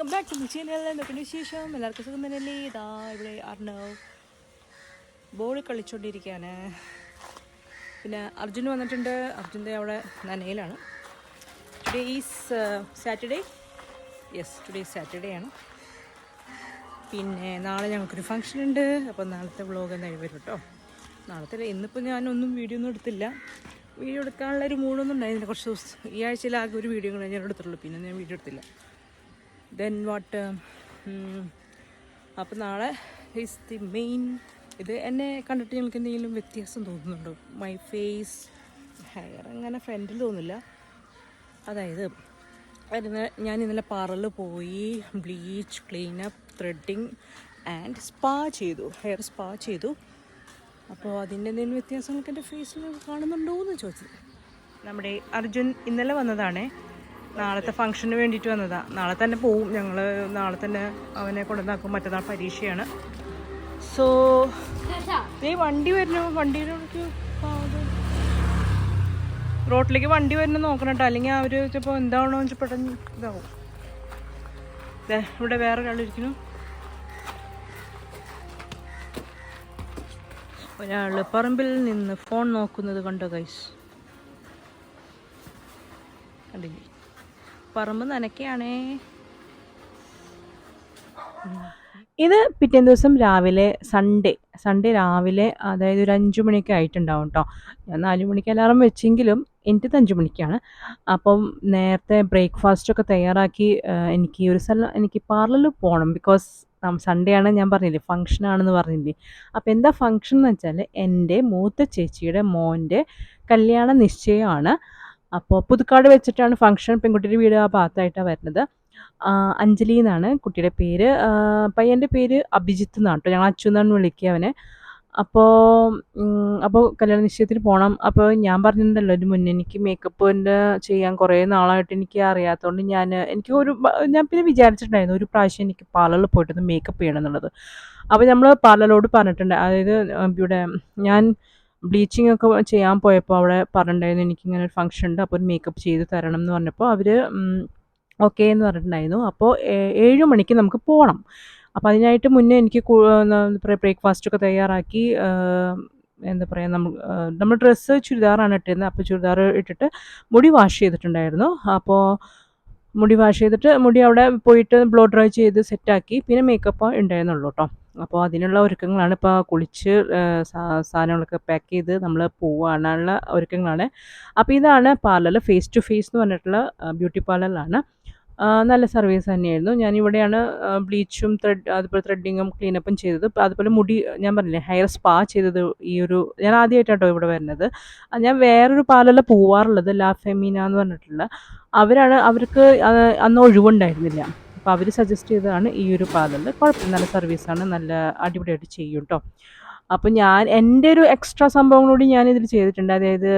Welcome back to channel എന്തൊക്കെയാണ് വിശേഷം എല്ലാവർക്കും സുഖം തന്നെയല്ലേ? ഇതാ ഇവിടെ അർണവ് ബോൾ കളിച്ചുകൊണ്ടിരിക്കുകയാണ് പിന്നെ അർജുൻ വന്നിട്ടുണ്ട്. അർജുന്റെ അവിടെ നനയിലാണ്. Today is Saturday yes today Saturday ആണ്. പിന്നെ നാളെ ഞങ്ങൾക്കൊരു ഫംഗ്ഷൻ ഉണ്ട്. അപ്പോൾ നാളത്തെ വ്ളോഗ് എന്തായാലും വരും കേട്ടോ. നാളത്തെ ഇന്നിപ്പോൾ ഞാനൊന്നും വീഡിയോ ഒന്നും എടുത്തില്ല. വീഡിയോ എടുക്കാനുള്ള ഒരു മൂടൊന്നും ഉണ്ടായിരുന്നില്ല. കുറച്ച് ദിവസം ഈ ആഴ്ചയിൽ ആകെ ഒരു വീഡിയോ കൂടെ ഞാൻ എടുത്തുള്ളൂ പിന്നെ ഞാൻ വീഡിയോ എടുത്തില്ല. ദെൻ വാട്ട് അപ്പം നാളെ ഈസ് ദി മെയിൻ ഇത് എന്നെ കണ്ടിട്ട് നിങ്ങൾക്ക് എന്തെങ്കിലും വ്യത്യാസം തോന്നുന്നുണ്ടോ? മൈ ഫേസ് ഹെയർ അങ്ങനെ ഫ്രണ്ടിൽ തോന്നില്ല അതായത് അതിന് ഞാൻ ഇന്നലെ പാറൽ പോയി bleach cleanup threading and spa ചെയ്തു ഹെയർ സ്പാ ചെയ്തു. അപ്പോൾ അതിന്റെ എന്തെങ്കിലും വ്യത്യാസങ്ങളൊക്കെ എന്റെ ഫേസിൽ കാണുന്നുണ്ടോ എന്ന് ചോദിച്ചത്. നമ്മുടെ അർജുൻ ഇന്നലെ വന്നതാണേ. നാളത്തെ ഫംഗ്ഷന് വേണ്ടിയിട്ട് വന്നതാ. നാളെ തന്നെ പോവും. ഞങ്ങൾ നാളെ തന്നെ അവനെ കൊണ്ടുവന്നാക്കും. മറ്റന്നാൾ പരീക്ഷയാണ്. സോ ഈ വണ്ടി വരുന്നു. വണ്ടിയിലേക്ക് റോട്ടിലേക്ക് വണ്ടി വരുന്നു നോക്കണം കേട്ടോ അല്ലെങ്കിൽ അവർ ചിലപ്പോൾ എന്താണോ പെട്ടെന്ന് ഇതാവും. ഇവിടെ വേറെ ഒരാളിരിക്കുന്നു ഒരാൾ പറമ്പിൽ നിന്ന് ഫോൺ നോക്കുന്നത് കണ്ടോ ഗൈസ് കണ്ടില്ലേ? പറമ്പ് നനയ്ക്കാണേ. ഇത് പിറ്റേ ദിവസം രാവിലെ സൺഡേ സൺഡേ രാവിലെ അതായത് ഒരു അഞ്ചു മണിയൊക്കെ ആയിട്ടുണ്ടാവും കേട്ടോ ഞാൻ മണിക്ക് അലാറം വെച്ചെങ്കിലും എനിക്കത് അഞ്ചു മണിക്കാണ്. അപ്പം നേരത്തെ ബ്രേക്ക്ഫാസ്റ്റൊക്കെ തയ്യാറാക്കി എനിക്ക് ഒരു സ്ഥലം എനിക്ക് പാർലറിൽ പോകണം ബിക്കോസ് സൺഡേ ആണ് ഞാൻ പറഞ്ഞില്ലേ ഫംഗ്ഷൻ ആണെന്ന് പറഞ്ഞില്ലേ. അപ്പോൾ എന്താ ഫംഗ്ഷൻ എന്ന് വെച്ചാൽ എന്റെ മൂത്ത ചേച്ചിയുടെ മോന്റെ കല്യാണ നിശ്ചയമാണ്. അപ്പോൾ പുതുക്കാട് വെച്ചിട്ടാണ് ഫംഗ്ഷൻ പെൺകുട്ടിയുടെ വീട് ആ ഭാഗത്തായിട്ടാണ് വരുന്നത്. അഞ്ജലി എന്നാണ് കുട്ടിയുടെ പേര്. പയ്യന്റെ പേര് അഭിജിത്ത് എന്നാണ് കേട്ടോ. ഞങ്ങൾ അച്ചു എന്നാണ് വിളിക്കുക അവനെ. അപ്പോൾ അപ്പോൾ കല്യാണ നിശ്ചയത്തിന് പോകണം അപ്പോൾ ഞാൻ പറഞ്ഞിട്ടുണ്ടല്ലോ ഒരു മുന്നേ എനിക്ക് മേക്കപ്പിന്റെ ചെയ്യാൻ കുറേ നാളായിട്ട് എനിക്ക് അറിയാത്തതുകൊണ്ട് ഞാൻ എനിക്ക് ഒരു ഞാൻ പിന്നെ വിചാരിച്ചിട്ടുണ്ടായിരുന്നു ഒരു പ്രാവശ്യം എനിക്ക് പാർലറിൽ പോയിട്ടൊന്ന് മേക്കപ്പ് ചെയ്യണം എന്നുള്ളത്. അപ്പോൾ നമ്മൾ പാർലറോട് പറഞ്ഞിട്ടുണ്ട്. അതായത് ഇവിടെ ഞാൻ ബ്ലീച്ചിങ് ഒക്കെ ചെയ്യാൻ പോയപ്പോൾ അവിടെ പറഞ്ഞിട്ടുണ്ടായിരുന്നു എനിക്കിങ്ങനെ ഒരു ഫംഗ്ഷൻ ഉണ്ട് അപ്പോൾ ഒരു മേക്കപ്പ് ചെയ്ത് തരണം എന്ന് പറഞ്ഞപ്പോൾ അവർ ഓക്കെ എന്ന് പറഞ്ഞിട്ടുണ്ടായിരുന്നു. അപ്പോൾ ഏഴ് മണിക്ക് നമുക്ക് പോകണം അപ്പോൾ അതിനായിട്ട് മുന്നേ എനിക്ക് കു- എന്താ പറയുക ബ്രേക്ക്ഫാസ്റ്റ് ഒക്കെ തയ്യാറാക്കി എന്താ പറയുക നമ്മൾ നമ്മൾ ഡ്രസ്സ് ചുരിദാറാണ് ഇട്ടിരുന്നത്. അപ്പോൾ ചുരിദാർ ഇട്ടിട്ട് മുടി വാഷ് ചെയ്തിട്ടുണ്ടായിരുന്നു. അപ്പോൾ മുടി വാഷ് ചെയ്തിട്ട് മുടി അവിടെ പോയിട്ട് ബ്ലോ ഡ്രൈ ചെയ്ത് സെറ്റാക്കി പിന്നെ മേക്കപ്പ് ഉണ്ടായിരുന്നുള്ളൂ കേട്ടോ അപ്പോൾ അതിനുള്ള ഒരുക്കങ്ങളാണ് ഇപ്പോൾ കുളിച്ച് സാധനങ്ങളൊക്കെ പാക്ക് ചെയ്ത് നമ്മൾ പോവാനുള്ള ഒരുക്കങ്ങളാണ്. അപ്പോൾ ഇതാണ് പാർലർ ഫേസ് ടു ഫേസ് എന്ന് പറഞ്ഞിട്ടുള്ള ബ്യൂട്ടി പാർലറിലാണ് നല്ല സർവീസ് തന്നെയായിരുന്നു. ഞാൻ ഇവിടെയാണ് ബ്ലീച്ചും ത്രെഡ് അതുപോലെ ത്രെഡിങ്ങും ക്ലീനപ്പും ചെയ്തത്. അതുപോലെ മുടി ഞാൻ പറഞ്ഞില്ലേ ഹെയർ സ്പാ ചെയ്തത് ഈ ഒരു ഞാൻ ആദ്യമായിട്ടാട്ടോ ഇവിടെ വരുന്നത്. ഞാൻ വേറൊരു പാർലറിൽ പോവാറുള്ളത് ലാ ഫെമീന എന്ന് പറഞ്ഞിട്ടുള്ള അവരാണ് അവർക്ക് അന്ന് ഒഴിവുണ്ടായിരുന്നില്ല. അപ്പോൾ അവർ സജസ്റ്റ് ചെയ്തതാണ് ഈ ഒരു പാർലറിൽ കുഴപ്പമില്ല നല്ല സർവീസാണ് നല്ല അടിപൊളിയായിട്ട് ചെയ്യും കേട്ടോ അപ്പോൾ ഞാൻ എന്റെ ഒരു എക്സ്ട്രാ സംഭവം കൂടി ഞാൻ ഇതിൽ ചെയ്തിട്ടുണ്ട്. അതായത്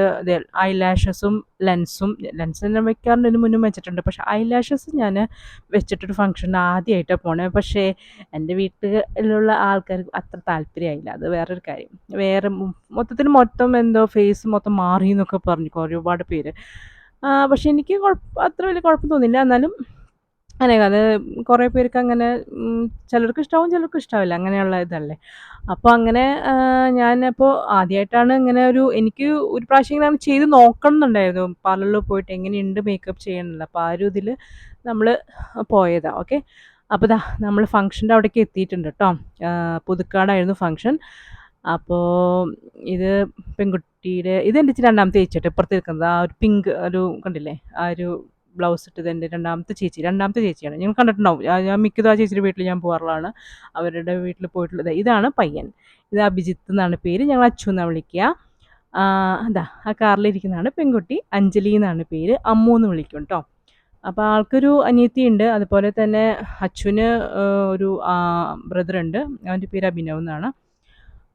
ഐ ലാഷസും ലെൻസും ലെൻസ് തന്നെ വെക്കാറുണ്ട്. ഇതിന് മുന്നും വെച്ചിട്ടുണ്ട്. പക്ഷേ ഐ ലാഷസ് ഞാൻ വെച്ചിട്ടൊരു ഫംഗ്ഷൻ ആദ്യമായിട്ടാണ് പോണേ. പക്ഷേ എന്റെ വീട്ടിലുള്ള ആൾക്കാർക്ക് അത്ര താല്പര്യമായില്ല. അത് വേറൊരു കാര്യം. വേറെ മൊത്തത്തിൽ മൊത്തം എന്തോ ഫേസ് മൊത്തം മാറി എന്നൊക്കെ പറഞ്ഞു ഒരുപാട് പേര്. പക്ഷെ എനിക്ക് കുഴപ്പം അത്ര വലിയ കുഴപ്പം തോന്നില്ല എന്നാലും അങ്ങനെ അത് കുറേ പേർക്ക് അങ്ങനെ ചിലർക്ക് ഇഷ്ടാവും ചിലർക്ക് ഇഷ്ടാവില്ല. അങ്ങനെയുള്ള ഇതല്ലേ. അപ്പോൾ അങ്ങനെ ഞാനിപ്പോൾ ആദ്യമായിട്ടാണ് ഇങ്ങനെ ഒരു എനിക്ക് ഒരു പ്രാവശ്യം ഇങ്ങനെ ചെയ്ത് നോക്കണം എന്നുണ്ടായിരുന്നു. പാർലറിൽ പോയിട്ട് എങ്ങനെയുണ്ട് മേക്കപ്പ് ചെയ്യണമെന്നില്ല അപ്പോൾ ആ ഒരു ഇതിൽ നമ്മൾ പോയതാണ് ഓക്കെ? അപ്പോൾ ദാ നമ്മൾ ഫംഗ്ഷന്റെ അവിടേക്ക് എത്തിയിട്ടുണ്ട് കേട്ടോ പുതുക്കാടായിരുന്നു ഫംഗ്ഷൻ. അപ്പോൾ ഇത് പെൺകുട്ടിയുടെ ഇത് എന്റെ ചേച്ചി രണ്ടാമത്തെ ചേച്ചിട്ട് ഇപ്പുറത്ത് നിൽക്കുന്നത്. ആ ഒരു പിങ്ക് ഒരു കണ്ടില്ലേ? ആ ഒരു ബ്ലൗസ് ഇട്ടത് എന്റെ രണ്ടാമത്തെ ചേച്ചി രണ്ടാമത്തെ ചേച്ചിയാണ്. നിങ്ങൾ കണ്ടിട്ടുണ്ടാവും. ഞാൻ- മിക്കതും ആ ചേച്ചിയുടെ വീട്ടിൽ ഞാൻ പോകാറുള്ളതാണ്. അവരുടെ വീട്ടിൽ പോയിട്ടുള്ളത് ഇതാണ് പയ്യൻ. ഇത് അഭിജിത്ത് എന്നാണ് പേര്. ഞങ്ങൾ അച്ചു എന്നാണ് വിളിക്കുക. എന്താ ആ കാറിലിരിക്കുന്നതാണ് പെൺകുട്ടി. അഞ്ജലി എന്നാണ് പേര്. അമ്മു എന്ന് വിളിക്കും കേട്ടോ അപ്പോൾ ആൾക്കൊരു അനിയത്തി ഉണ്ട്. അതുപോലെ തന്നെ അച്ഛന് ഒരു ബ്രദറുണ്ട് അവന്റെ പേര് അഭിനവ് എന്നാണ്.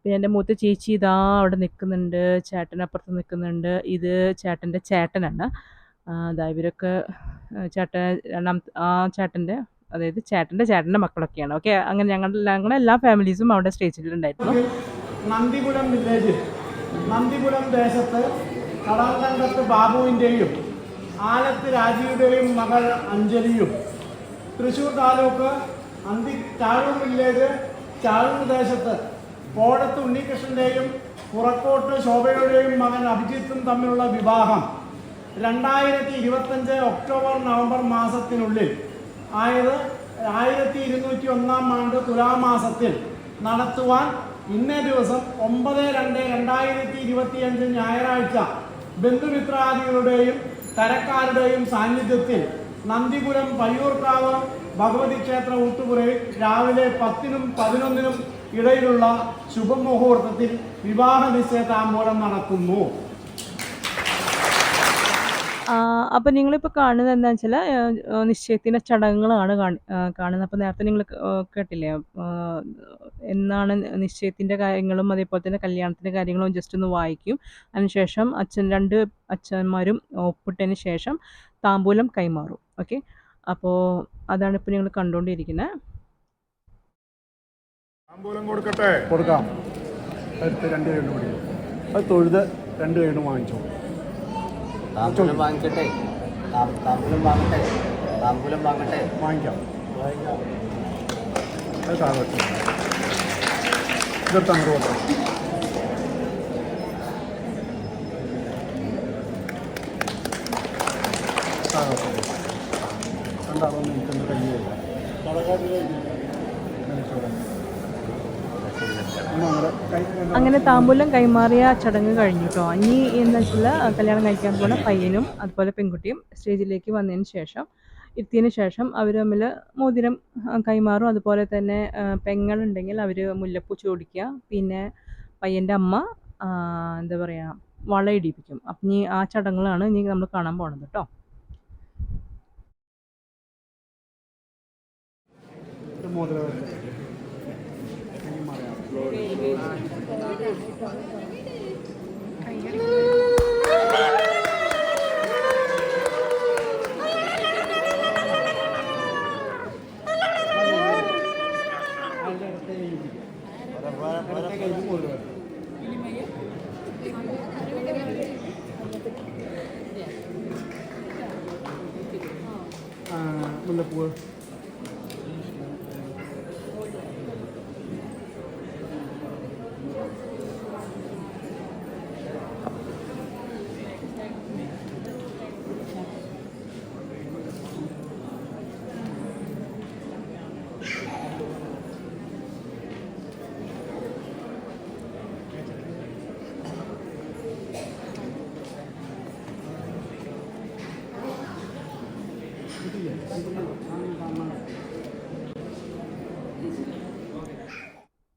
പിന്നെ എന്റെ മൂത്ത ചേച്ചി ഇതാ അവിടെ നിൽക്കുന്നുണ്ട്. ചേട്ടൻ അപ്പുറത്ത് നിൽക്കുന്നുണ്ട്. ഇത് ചേട്ടന്റെ ചേട്ടനാണ്. ദാ ഇവരൊക്കെ ചേട്ടൻ രണ്ടാമത്തെ ആ ചേട്ടന്റെ അതായത് ചേട്ടന്റെ ചേട്ടന്റെ മക്കളൊക്കെയാണ്. ഓക്കെ അങ്ങനെ ഞങ്ങളുടെ ഞങ്ങളുടെ എല്ലാ ഫാമിലീസും അവിടെ സ്റ്റേജിലുണ്ടായിരുന്നു. നന്ദിപുരം വില്ലേജ്. നന്ദിപുരം ദേശത്ത് കടൽക്കണ്ടത്ത് ബാബുവിന്റെയും ആലത്ത് രാജീവിന്റെയും മകൾ അഞ്ജലിയും തൃശ്ശൂർ താലൂക്ക് അന്തി ചാഴൂർ വില്ലേജ് ചാഴൂർ ദേശത്ത് കോടത്ത് ഉണ്ണികൃഷ്ണന്റെയും പുറക്കോട്ട് ശോഭയുടെയും മകൻ അഭിജിത്തും തമ്മിലുള്ള വിവാഹം. രണ്ടായിരത്തി ഇരുപത്തഞ്ച് ഒക്ടോബർ നവംബർ മാസത്തിനുള്ളിൽ ആയത് ആയിരത്തി ഇരുന്നൂറ്റി ഒന്നാം ആണ്ട് തുലാമാസത്തിൽ നടത്തുവാൻ ഇന്നേ ദിവസം ഒമ്പത് രണ്ട് രണ്ടായിരത്തി ഇരുപത്തിയഞ്ച് ഞായറാഴ്ച ബന്ധുമിത്രാദികളുടെയും തരക്കാരുടെയും സാന്നിധ്യത്തിൽ നന്ദിപുരം പയ്യൂർക്കാവ് ഭഗവതി ക്ഷേത്ര ഊട്ടുപുരയിൽ രാവിലെ പത്തിനും പതിനൊന്നിനും ഇടയിലുള്ള ശുഭമുഹൂർത്തത്തിൽ വിവാഹ നിശ്ചയ താമ്പൂലം നടക്കുന്നു. അപ്പോൾ നിങ്ങളിപ്പോൾ കാണുന്നത് എന്താണെന്ന് വെച്ചാൽ നിശ്ചയത്തിന്റെ ചടങ്ങുകളാണ് കാണുന്നത്. അപ്പോൾ നേരത്തെ നിങ്ങൾ കേട്ടില്ലേ? എന്നാണ് നിശ്ചയത്തിന്റെ കാര്യങ്ങളും അതേപോലെ തന്നെ കല്യാണത്തിന്റെ കാര്യങ്ങളും ജസ്റ്റ് ഒന്ന് വായിക്കും. അതിനുശേഷം അച്ഛൻ രണ്ട് അച്ഛന്മാരും ഒപ്പിട്ടതിന് ശേഷം താമ്പൂലം കൈമാറും. ഓക്കെ? അപ്പോൾ അതാണ് ഇപ്പോൾ നിങ്ങൾ കണ്ടുകൊണ്ടിരിക്കുന്നത് താമ്പൂലം കൊടുക്കട്ടെ? കൊടുക്കാം. അടുത്ത് രണ്ട് പിടിക്കും അത് തൊഴുത് രണ്ട് കൈകൊണ്ട് വാങ്ങിച്ചു താമ്പൂലം വാങ്ങിക്കട്ടെ. താമ്പൂലം വാങ്ങട്ടെ. താമ്പൂലം വാങ്ങട്ടെ. വാങ്ങിക്കാം. വാങ്ങിക്കാം. കൊടുക്കാം താഴെ വെച്ചു രണ്ടാളൊന്നും എനിക്കൊന്ന് കഴിയുകയില്ല അങ്ങനെ താമ്പൂലം കൈമാറിയ ചടങ്ങ് കഴിഞ്ഞു കേട്ടോ ഇനി എന്ന് വെച്ചാൽ കല്യാണം കഴിക്കാൻ പോണ പയ്യനും അതുപോലെ പെൺകുട്ടിയും സ്റ്റേജിലേക്ക് വന്നതിന് ശേഷം എത്തിയതിന് ശേഷം അവർ തമ്മിൽ മോതിരം കൈമാറും. അതുപോലെ തന്നെ പെങ്ങളുണ്ടെങ്കിൽ അവർ മുല്ലപ്പൂ ചോടിക്കുക. പിന്നെ പയ്യന്റെ അമ്മ എന്താ പറയുക വളയിടിപ്പിക്കും അപ്പം ഇനി ആ ചടങ്ങുകളാണ് ഇനി നമ്മൾ കാണാൻ പോണത് കേട്ടോ മോതിരം വെച്ച്. ഇനി മറിയാം. ഇടത്തെ കൈയിൽ മോതിരം വെച്ച്. ആ, മുല്ലപ്പൂവ്.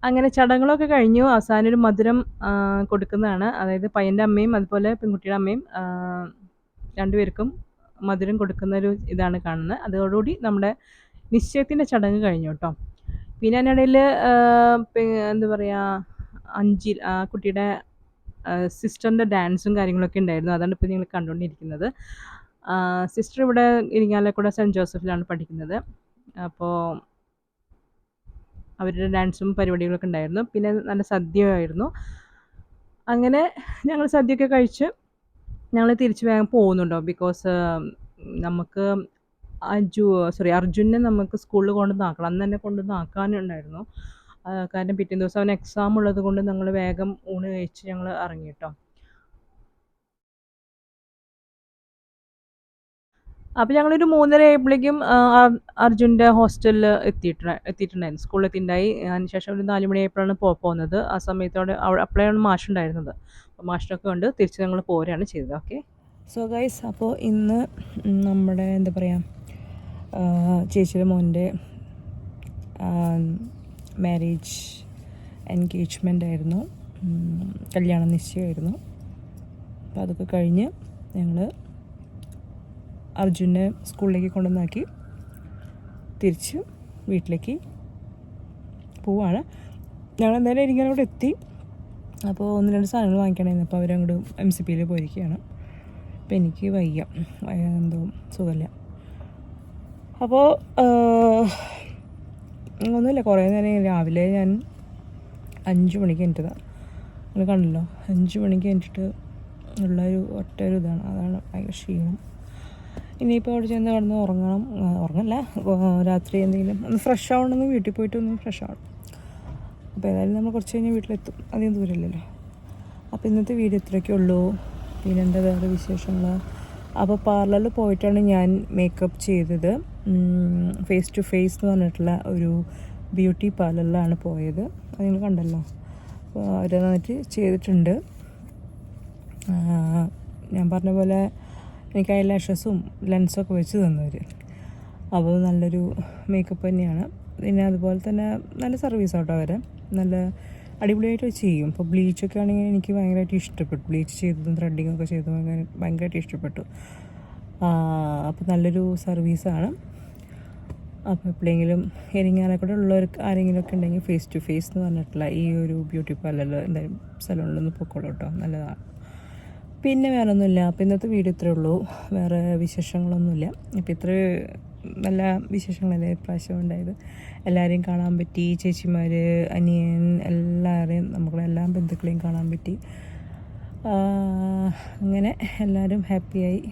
അങ്ങനെ ചടങ്ങുകളൊക്കെ കഴിഞ്ഞു. അവസാനം ഒരു മധുരം കൊടുക്കുന്നതാണ്. അതായത് പയ്യന്റെ അമ്മയും അതുപോലെ പെൺകുട്ടിയുടെ അമ്മയും രണ്ടുപേർക്കും മധുരം കൊടുക്കുന്ന ഒരു ഇതാണ് കാണുന്നത്. അതോടുകൂടി നമ്മുടെ നിശ്ചയത്തിന്റെ ചടങ്ങ് കഴിഞ്ഞു കേട്ടോ. പിന്നെ അതിനിടയിൽ എന്താ പറയുക അഞ്ചിൽ ആ കുട്ടിയുടെ സിസ്റ്ററിന്റെ ഡാൻസും കാര്യങ്ങളൊക്കെ ഉണ്ടായിരുന്നു. അതാണ് ഇപ്പോൾ നിങ്ങൾ കണ്ടുകൊണ്ടിരിക്കുന്നത്. സിസ്റ്റർ ഇവിടെ ഇരിങ്ങാലക്കുട സെന്റ് ജോസഫിലാണ് പഠിക്കുന്നത്. അപ്പോൾ അവരുടെ ഡാൻസും പരിപാടികളൊക്കെ ഉണ്ടായിരുന്നു. പിന്നെ നല്ല സദ്യയായിരുന്നു. അങ്ങനെ ഞങ്ങൾ സദ്യയൊക്കെ കഴിച്ച് ഞങ്ങൾ തിരിച്ച് വേഗം പോകുന്നുണ്ടോ? ബിക്കോസ് നമുക്ക് അജു സോറി അർജുനെ നമുക്ക് സ്കൂളിൽ കൊണ്ടുവന്ന് ആക്കണം അന്ന് തന്നെ കൊണ്ടുവന്ന് കാരണം പിറ്റേ ദിവസം അവന് എക്സാം ഉള്ളത് കൊണ്ട് ഞങ്ങൾ വേഗം ഊണ് കഴിച്ച് ഞങ്ങൾ ഇറങ്ങി കേട്ടോ. അപ്പോൾ ഞങ്ങളൊരു മൂന്നര ആയപ്പോഴേക്കും അർജുന്റെ ഹോസ്റ്റലിൽ എത്തിയിട്ട് എത്തിയിട്ടുണ്ടായിരുന്നു. സ്കൂളിൽ എത്തിയിട്ടുണ്ടായി. അതിനുശേഷം ഒരു നാല് മണിയായപ്പോഴാണ് പോ പോകുന്നത് ആ സമയത്തോടെ അവിടെ അപ്പോഴാണ് മാഷുണ്ടായിരുന്നത്. അപ്പോൾ മാഷിനൊക്കെ കൊണ്ട് തിരിച്ച് ഞങ്ങൾ പോരുകയാണ് ചെയ്തത്. ഓക്കെ? സോ ഗൈസ് അപ്പോൾ ഇന്ന് നമ്മുടെ എന്താ പറയുക ചേച്ചിയുടെ മോന്റെ മാരേജ് എൻഗേജ്മെന്റ് ആയിരുന്നു. കല്യാണ നിശ്ചയമായിരുന്നു. അപ്പോൾ അതൊക്കെ കഴിഞ്ഞ് ഞങ്ങൾ അർജുനെ സ്കൂളിലേക്ക് കൊണ്ടുവന്നാക്കി തിരിച്ച് വീട്ടിലേക്ക് പോവാണ്. ഞങ്ങൾ എന്തായാലും ഇരിക്കാൻ അവിടെ എത്തി. അപ്പോൾ ഒന്ന് രണ്ട് സാധനങ്ങൾ വാങ്ങിക്കണമായിരുന്നു. അപ്പോൾ അവരങ്ങോട്ട് എം സി പിയിൽ പോയിരിക്കുകയാണ്. അപ്പോൾ എനിക്ക് വയ്യ. എന്തോ സുഖമില്ല. അപ്പോൾ ഒന്നുമില്ല. കുറേ നേരം രാവിലെ ഞാൻ അഞ്ച് മണിക്ക് എന്റെതാണ് നിങ്ങൾ കണ്ടല്ലോ? അഞ്ച് മണിക്ക് എന്റെ ഉള്ള ഒരു ഒറ്റ ഒരു ഇതാണ്. അതാണ് ഭയങ്കര ക്ഷീണം. ഇനിയിപ്പോൾ അവിടെ ചെന്ന് കിടന്ന് ഉറങ്ങണം. ഉറങ്ങല്ല. രാത്രി എന്തെങ്കിലും ഒന്ന് ഫ്രഷ് ആവണമെന്ന് വീട്ടിൽ പോയിട്ട് ഒന്ന് ഫ്രഷ് ആവണം. അപ്പോൾ ഏതായാലും നമ്മൾ കുറച്ച് കഴിഞ്ഞ് വീട്ടിലെത്തും. അധികം ദൂരമില്ലല്ലോ. അപ്പോൾ ഇന്നത്തെ വീഡിയോ ഇത്രയൊക്കെ ഉള്ളൂ. പിന്നെ എന്താ വേറെ വിശേഷങ്ങൾ? അപ്പോൾ പാർലറിൽ പോയിട്ടാണ് ഞാൻ മേക്കപ്പ് ചെയ്തത്. ഫേസ് ടു ഫേസ് എന്ന് പറഞ്ഞിട്ടുള്ള ഒരു ബ്യൂട്ടി പാർലറിലാണ് പോയത്. അത് നിങ്ങൾ കണ്ടല്ലോ. അപ്പോൾ അവർ നന്നായിട്ട് ചെയ്തിട്ടുണ്ട്. ഞാൻ പറഞ്ഞ പോലെ എനിക്ക് ഐലാഷസും ലെൻസൊക്കെ വെച്ച് തന്നവർ അപ്പോൾ നല്ലൊരു മേക്കപ്പ് തന്നെയാണ്. പിന്നെ അതുപോലെ തന്നെ നല്ല സർവീസ് ആട്ടോ അവരെ. നല്ല അടിപൊളിയായിട്ട് ചെയ്യും. ഇപ്പോൾ ബ്ലീച്ചൊക്കെ ആണെങ്കിൽ എനിക്ക് ഭയങ്കരമായിട്ട് ഇഷ്ടപ്പെട്ടു. ബ്ലീച്ച് ചെയ്തതും ത്രെഡിങ് ഒക്കെ ചെയ്തതും ഭയങ്കര ഭയങ്കരമായിട്ട് ഇഷ്ടപ്പെട്ടു. അപ്പോൾ നല്ലൊരു സർവീസാണ് അപ്പോൾ എപ്പോഴെങ്കിലും ഇരിങ്ങാലക്കൂടെ ഉള്ളവർക്ക് ആരെങ്കിലും ഒക്കെ ഉണ്ടെങ്കിൽ ഫേസ് ടു ഫേസ് എന്ന് പറഞ്ഞിട്ടുള്ള ഈ ഒരു ബ്യൂട്ടി പാർലറിൽ എന്തായാലും സലൂണിലൊന്ന് പൊക്കോളൂ കേട്ടോ നല്ലതാണ് പിന്നെ വേറെ ഒന്നുമില്ല അപ്പോൾ ഇന്നത്തെ വീഡിയോ ഇത്രേ ഉള്ളൂ. വേറെ വിശേഷങ്ങളൊന്നുമില്ല. അപ്പോൾ ഇത്ര നല്ല വിശേഷങ്ങളല്ലേ ഇപ്രാവശ്യം ഉണ്ടായത്? എല്ലാവരെയും കാണാൻ പറ്റി. ചേച്ചിമാർ അനിയൻ എല്ലാവരെയും നമ്മളെ എല്ലാ ബന്ധുക്കളെയും കാണാൻ പറ്റി. അങ്ങനെ എല്ലാവരും ഹാപ്പിയായി.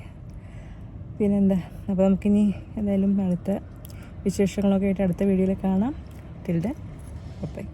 പിന്നെന്താ? അപ്പോൾ നമുക്കിനി എന്തായാലും അടുത്ത വിശേഷങ്ങളൊക്കെ ആയിട്ട് അടുത്ത വീഡിയോയിൽ കാണാം. Till de by